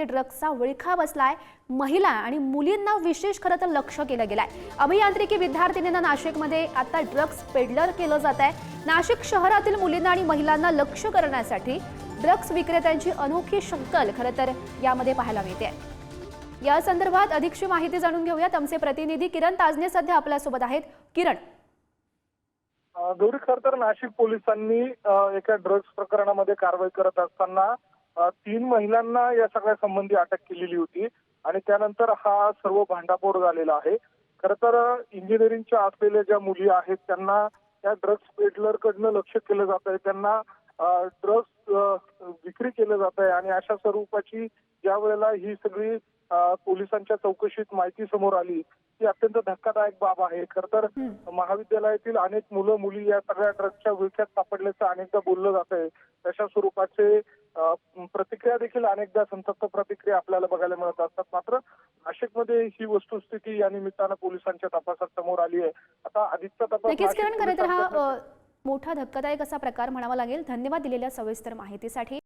विद्यार्थ्यांमध्ये ड्रग्सचा विळखा बसलाय. महिला आणि मुलींना विशेष खरं तर लक्ष केलं गेलंय. अभियांत्रिकी विद्यार्थिनींना नाशिकमध्ये आता ड्रग्ज पेडलर केलं जात आहे नाशिक शहरातील मुलींना आणि महिलांना लक्ष करण्यासाठी ड्रग्स विक्रेत्यांची अनोखी शक्कल खरं तर यामध्ये पाहायला मिळते. या संदर्भात अधिकची माहिती जाणून घेऊयात. आमचे प्रतिनिधी किरण ताजने सध्या आपल्यासोबत आहेत. किरण. गौरी खर तर नाशिक पोलिसांनी एका ड्रग्ज प्रकरणामध्ये कारवाई करत असताना तीन महिलांना या सगळ्या संबंधी अटक केलेली होती आणि त्यानंतर हा सर्व भांडाफोड झालेला आहे. खर तर इंजिनिअरिंगच्या असलेल्या ज्या मुली आहेत त्यांना त्या ड्रग्ज पेडलर कडनं लक्ष केलं जात आहे. त्यांना ड्रग्ज विक्री केलं जात आहे आणि अशा स्वरूपाची ज्या वेळेला ही सगळी पोलिसांच्या चौकशीत माहिती समोर आली ती अत्यंत धक्कादायक बाब आहे. खर तर महाविद्यालयातील अनेक मुलं मुली या सगळ्या ड्रग्सच्या विळख्यात सापडल्याचं अनेकदा बोललं जात आहे तशा स्वरूपाचे प्रतिक्रिया देखील अनेकदा संतप्त प्रतिक्रिया आपल्याला बघायला मिळत असतात. मात्र नाशिकमध्ये ही वस्तुस्थिती या निमित्तानं पोलिसांच्या तपासात समोर आली आहे. आता आधीचा तपास हा मोठा धक्कादायक असा प्रकार म्हणावा लागेल. धन्यवाद दिलेल्या सविस्तर माहितीसाठी.